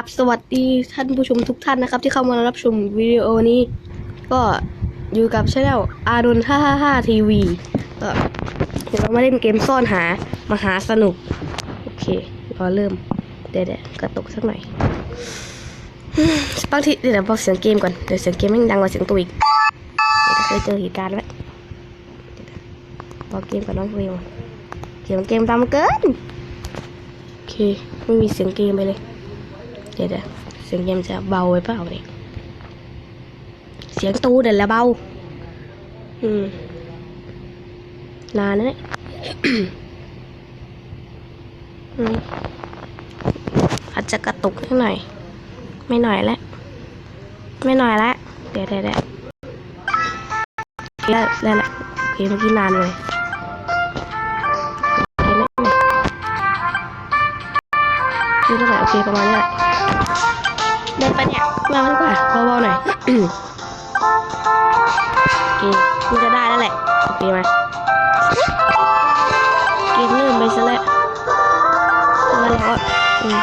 ราบสวัสดีท่านผู้ชมทุกท่านนะครับ ที่เข้ามารับชมวิดีโอนี้ ก็อยู่กับช่องอารุณ555ทีวีก็เดี๋ยวเรามาเล่นเกมซ่อนหามหาสนุก โอเคเราเริ่ม เดี๋ยวๆกระตุกสักหน่อยบางทีเดี๋ยวบอกเสียงเกมก่อนเดี๋ยวเสียงเกมแม่งดังกว่าเสียงตัวอีกเดี๋ยวเคยเจอเหตุการณ์แล้วบอกเกมกับน้องเวลเสียงเกมดังเกินโอเคไม่มีเสียงเกมไปเลย ดี๋ยวเดี๋ยวเสียงเกมจะเบาไปเปล่าเนี่ยเสียงตู้เดี๋ยวละเบา อืม นานนะเนี่ยอืมอาจจะกระตุกนิดหน่อย ไม่หน่อยแล้วไม่หน่อยแล้วเดี๋ยวเดี๋ยวเดี๋ยวได้ได้ละโอเคเมื่อกี้นานเลยโอเคไหมนี่เท่าไหร่โอเคประมาณนี้แหละ เดินไปเนี่ยมาดีกว่าเบาๆหน่อยโอเคมันจะได้แล้วแหละ โอเคไหมเกมเริ่มไปซะแล้วแล้วเราก็อืม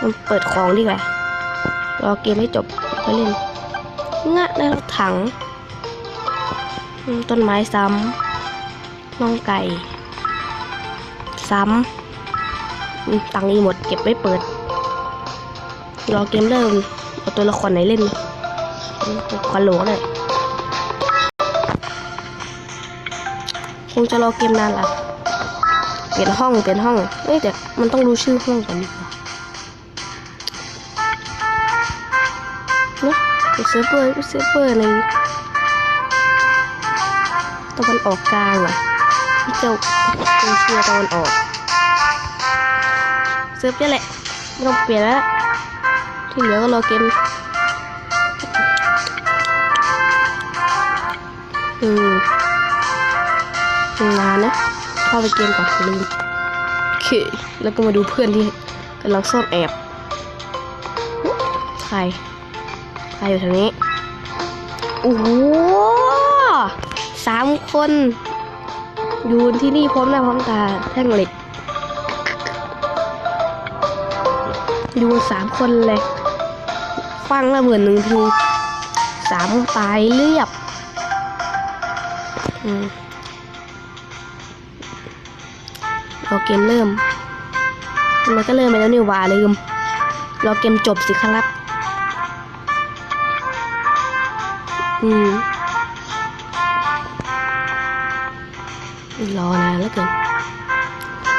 มันเปิดของดีกว่ารอเกมให้จบค่อยเล่นงะได้รถถัง ต้นไม้ซ้ำน้องไก่ ซ้ำตังค์อีหมดเก็บไว้เปิด รอเกมเริ่มเอาตัวละครไหนเล่นควันโหลเลยคงจะรอเกมนานละเปลี่ยนห้องเปลี่ยนห้องเอ้ยแต่มันต้องรู้ชื่อห้องก่อนดีกว่าเนี่ยเซิร์ฟเวอร์เซิร์ฟเวอร์ในตะวันออกกลางเหรอที่เจ้าเอเชียตะวันออก เซิร์ฟนี่แหละไม่ต้องเปลี่ยนแล้ว ที่เหลือก็รอเกมอืมนานนะ เข้าไปเกมก่อนลืมโอเค แล้วก็มาดูเพื่อนที่กำลังซ่อนแอบ ใคร ใครอยู่ทางนี้ โอ้โหสามคน อยู่ที่นี่พร้อมหน้าพร้อมตาแท่งเหล็ก อยู่สามคนเลยฟังระเบิดหนึ่งทีสามตายเรียบรอเกมเริ่มมันก็เริ่มไปแล้วนี่ว่าลืมรอเกมจบสิครับ อืมรอนานแล้วเกิน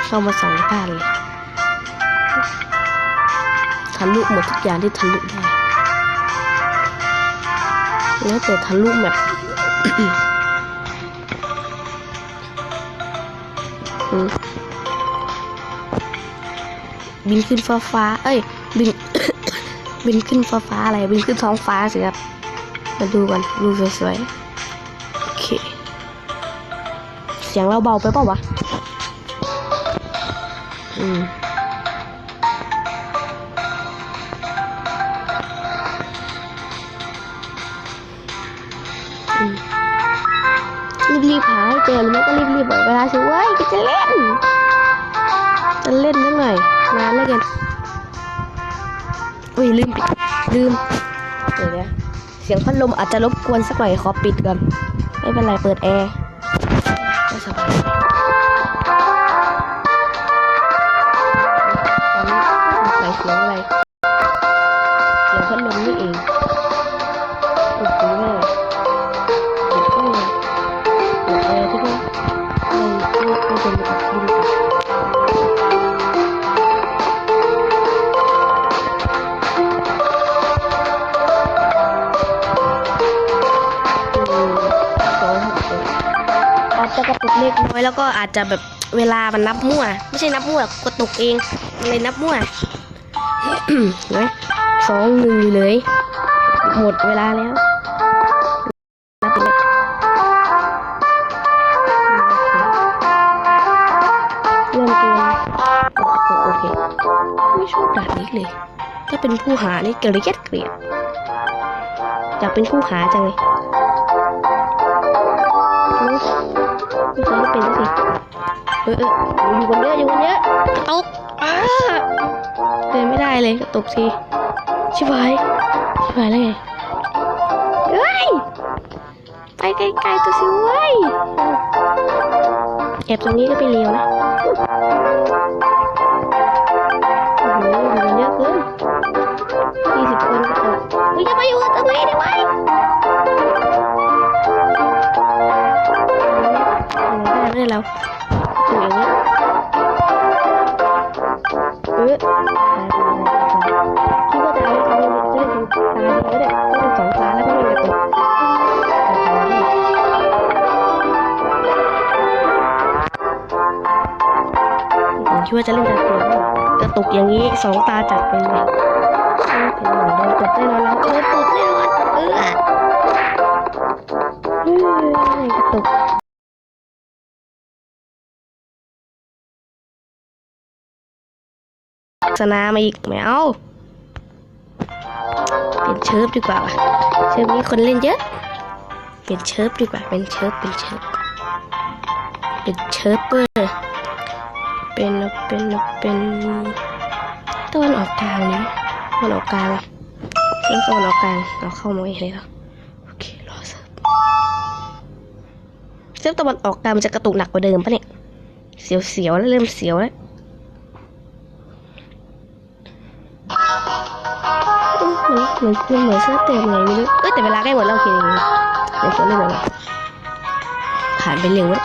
เข้ามาสองบ้านเลย ทะลุหมดทุกอย่างที่ทะลุได้แล้วแต่ทะลุแบบบินขึ้นฟ้าฟ้า เอ้ย บิน บินขึ้นฟ้าฟ้าอะไร บินขึ้นท้องฟ้าสิครับ มาดูกันดูสวยๆ โอเค เสียงเราเบาไปเปล่าวะ อืม รีบๆหาให้เจอหรือไม่ก็รีบๆบอกเวลาสิเว้ยก็จะเล่น จะเล่นนิดหน่อยนานแล้วกันอุ้ยลืมปิดลืมเดี๋ยวนะเสียงพัดลมอาจจะรบกวนสักหน่อยขอปิดก่อนไม่เป็นไรเปิดแอร์ไม่สบาย เล็กน้อยแล้วก็อาจจะแบบเวลามันนับมั่ว ไม่ใช่นับมั่วกระตุกเองมันเลยนับมั่วเห็นไหมสองหนึ่งอยู่เลย หมดเวลาแล้วนับไปเลยเริ่มเกมโอเคไม่ชอบด่านนี้เลย ถ้าเป็นผู้หานี่เกลียดเกลียดอยากเป็นผู้หาจังเลย ไม่เคยไม่เป็นสักทีเออเอออยู่กันเยอะอยู่กันเยอะตกอ้าดินไม่ได้เลยกระตุกทีชิบหายชิบหายแล้วไงเฮ้ยไปไกลๆตัวสิเว้ยแอบตรงนี้ก็ไปเลี้ยวนะ ตกอย่างนี้สองตาจัดเป็นเลยเป็นหนึ่งโดนตบแน่นอนแล้วโดนตบแน่นอนเออเฮ้ยกระตุกสนามาอีกไม่เอาเปลี่ยนเชิฟดีกว่าว่ะเชิฟนี้คนเล่นเยอะเปลี่ยนเชิฟดีกว่าเป็นเชิฟเป็นเชิฟเป็นเชิฟเปอร์เป็นเป็นเป็น ตะวันออกกลางนี้ตะวันออกกลางเชิร์ฟตะวันออกกลางเอาเข้ามาไว้เลยแล้วโอเครอเซิร์ฟเซิร์ฟตะวันออกกลางมันจะกระตุกหนักกว่าเดิมปะเนี่ยเสียวๆแล้วเริ่มเสียวแล้วเหมือนเหมือนเหมือนเสื้อเต็มไงไม่รู้เอ้ยแต่เวลาใกล้หมดแล้วโอเคเดี๋ยวตัวเล่นหน่อยผ่านไปเร็วแล้ว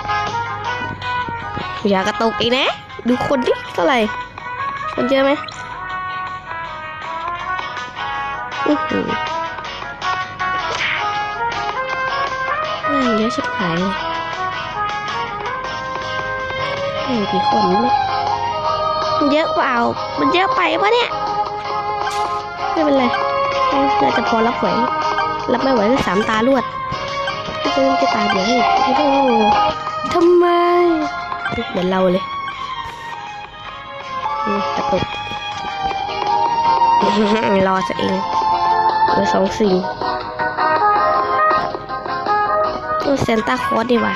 อย่ากระตุกอีกนะ ดูคนดิเท่าไหร่ คนเยอะไหม อื้อหือน่าเยอะชิบหายเลยไม่กี่คนเนี่ยมันเยอะเปล่า มันเยอะไปปะเนี่ย ไม่เป็นไรน่าจะพอรับไหวรับไม่ไหวก็สามตารวดก็จะจะตาเดียวให้โอ้โหทำไมเหมือนเราเลยกระตุกรอซะเอง เหลือสองสิ่งตัวเซนต้าคอร์สดีว่า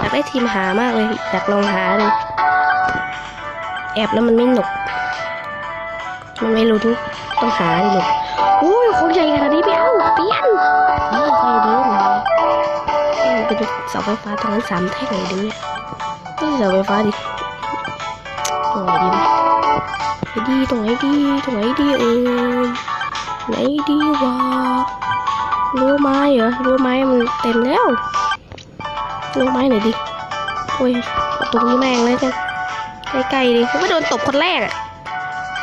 อยากได้ทีมหามากเลยอยากลองหาเลยแอบแล้วมันไม่หนุก มันไม่รู้ทุกต้องหาดิลูกโอ้ยของใหญ่ขนาดนี้ไม่เอาเปลี่ยนนี่ใครดีนะไปดูเสาไฟฟ้าตรงนั้นสามแท่งเลยดูเนี่ยนี่เสาไฟฟ้าดิตรงไหนดี ไหนดีตรงไหนดีตรงไหนดีเอ่ยไหนดีวะรั้วไม้เหรอรั้วไม้มันเต็มแล้วรั้วไม้ไหนดีโอ้ยตรงนี้แม่งเลยกันใกล้ๆดิไม่โดนตบคนแรกอะ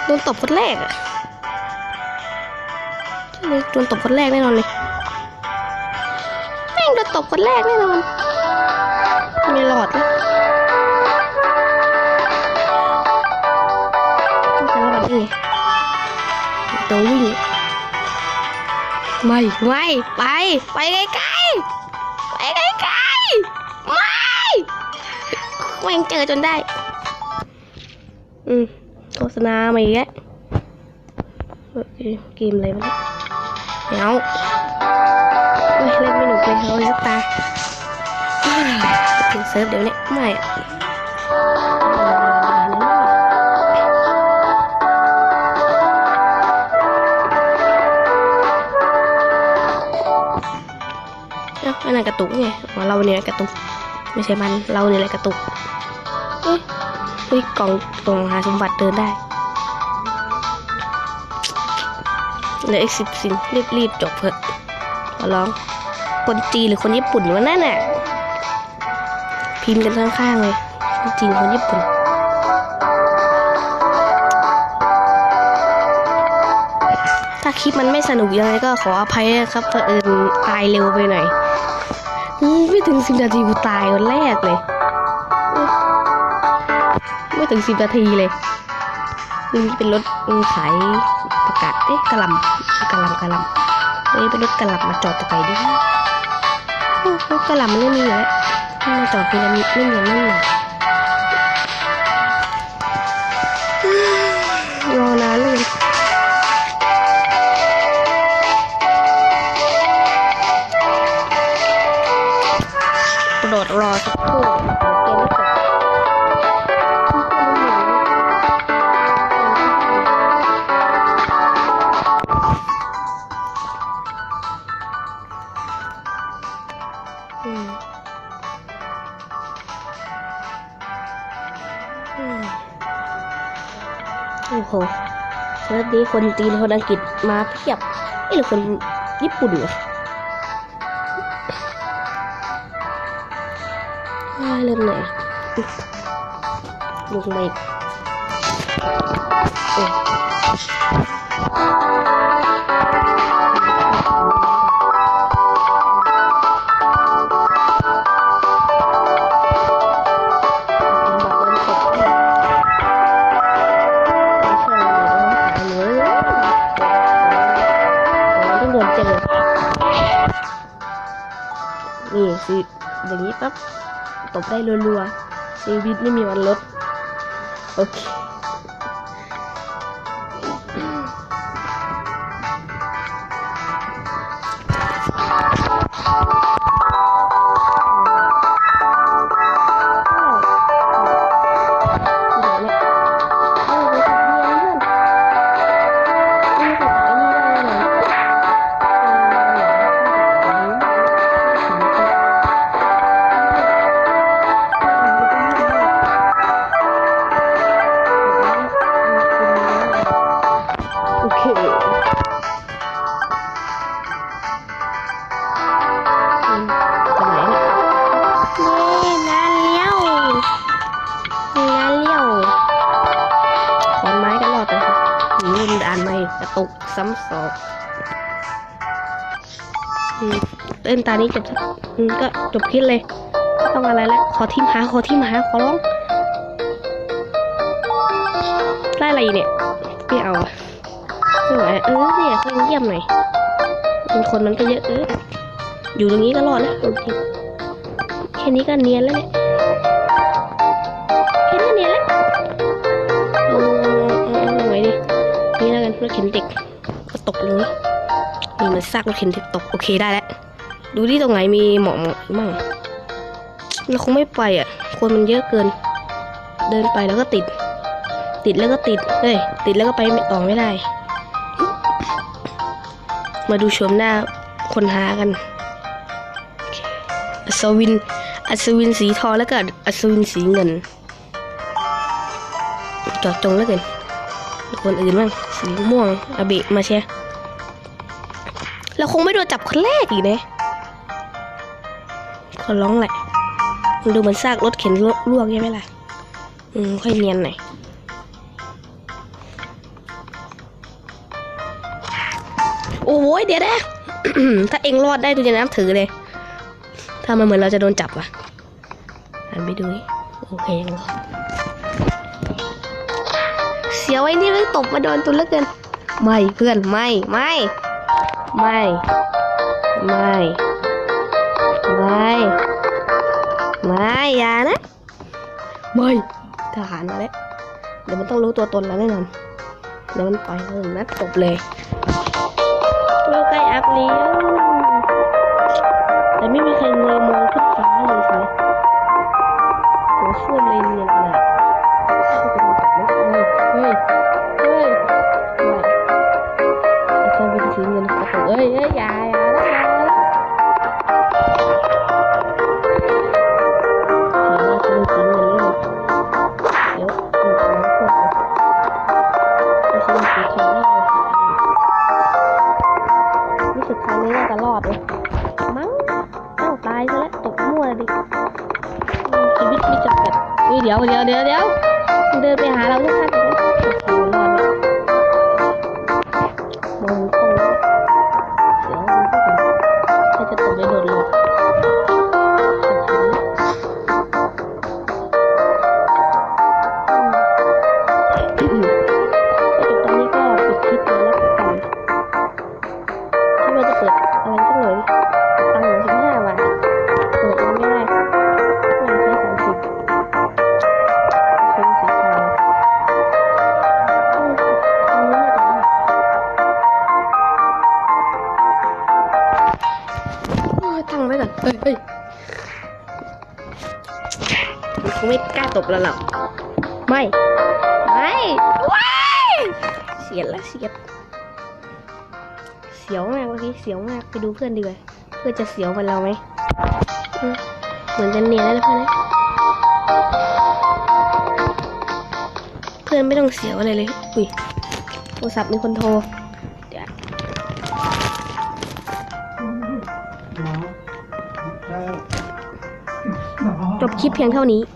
โดนตบคนแรกอะใช่เลยโดนตบคนแรกแน่นอนเลยแม่งโดนตบคนแรกแน่นอนไม่หลอดแล้ว ไม่ไม่ไป ไปไกลๆไปไกลๆไม่แม่งเจอจนได้ อืมโฆษณามาอีกแล้วเฮ้ยเกมอะไรวะเนี่ยเอาเฮ้ยเล่นไม่หนุกเลยเอาสักตาเฮ้ยถึงเซิร์ฟเดี๋ยวนี้ไม่ นกระตุกไงเราเนี่ยกระตุก ไม่ใช่มันเราเนี่ยแหละกระตุกเอ๊ะเฮ้ยกล่องกล่องหาสมบัติเดินได้เหลืออีกสิบสิ่งรีบรีบจบเถอะขอร้องคนจีนหรือคนญี่ปุ่นวะนั่นน่ะพิมพ์กันข้างๆเลยคนจีนคนญี่ปุ่นถ้าคลิปมันไม่สนุกยังไงก็ขออภัยนะครับเผอิญตายเร็วไปหน่อย ไม่ถึงสิบนาทีกูตายคนแรกเลย ไม่ถึงสิบนาทีเลยนี่เป็นรถขายประกาศเอ๊ะกระหลำกระหลำกระหลำเอ๊ะเป็นรถกระหลำมาจอดตรงไหนดิโอ้รถกระหลำมันไม่มีอแล้วมาจอดพีระมิดไม่เหมือนนั่นน่ะรอนานเลย โอ้โหเซิวดีคนจีนคนอังกฤษมาเพียบนี่หรือคนญี่ปุ่นวะเรื่องไหนลงไปโอ้ ตบได้รัวๆชีวิตไม่มีวันลด โอเค ตุกซ้ำสองเต้นตานี้จบสักก็จบคลิปเลยต้องอะไรแล้วขอทิมหาขอทิมหาขอร้องได้อะไรเนี่ยไม่เอาไม่ไหวเออเนี่ยเครื่งเยี่ยมหน่อยมันคนมันก็เยอะเอออยู่ตรงนี้ก็รอดแล้วโอเคแค่นี้ก็เนียนแล้วเนี่ย ถเข็นเด็กก็ตกตรงนี้นี่มันซากรถเข็นเด็กตกโอเคได้แล้วดูที่ตรงไหนมีหมอกมั่งเราคงไม่ไปอะ คนมันเยอะเกิน เดินไปแล้วก็ติด ติดแล้วก็ติดเฮ้ยติดแล้วก็ไปไม่ต่อไม่ได้ มาดูชมหน้าคนหากันอัศวิน อัศวินสีทองแล้วก็อัศวินสีเงินจอดจงแล้วกัน คนอื่นบ้างสีม่วงอาเบะมาเชียเราคงไม่โดนจับคนแรกอีกนะขอร้องแหละมันดูเหมือนซากรถเข็นลวกใช่ไหมล่ะ อืม ค่อยเนียนหน่อยโอ้ยเดี๋ยวนะถ้าเองรอดได้ดูจะนับถือเลย ถ้ามันเหมือนเราจะโดนจับอะหันไปดูดิโอเคยังรอด สียไอ้นี่ไม่ตบมาโดนตุนแล้วเกิน ไม่เพื่อนไม่ไม่ ไม่ไม่ไม่ไม่อย่านะไม่ทหารมาแล้วเดี๋ยวมันต้องรู้ตัวตนแล้วแน่นอนเดี๋ยวมันปล่อยเรานัดตบเลยเราใกล้อัพเลี้ยวแต่ไม่มีใครเงยมองขึ้นฟ้าเลยสิ งแล้วนี่สุดท้ายนี้น่าจะรอดเลยมั้งเอ้าตายซะแล้วตกมั่วเลยดิชีวิตไม่จำกัดเฮ้ยเดี๋ยวเดี๋ยวเดี๋ยวเดี๋ยวเดินไปหาเราทุกท่าน กล้าตบเราหรอกไม่ ไม่ว้ายเสียดละเสียด เสียวมากเมื่อกี้เสียวมากไปดูเพื่อนดีกว่าเพื่อนจะเสียวเหมือนเราไหมอืมเหมือนจะเนียนแล้วนะเพื่อนนะเพื่อนพื่อนๆไม่ต้องเสียอะไรเลยอุ้ยโทรศัพท์มีคนโทรเดี๋ยวจบคลิปเพียงเท่านี้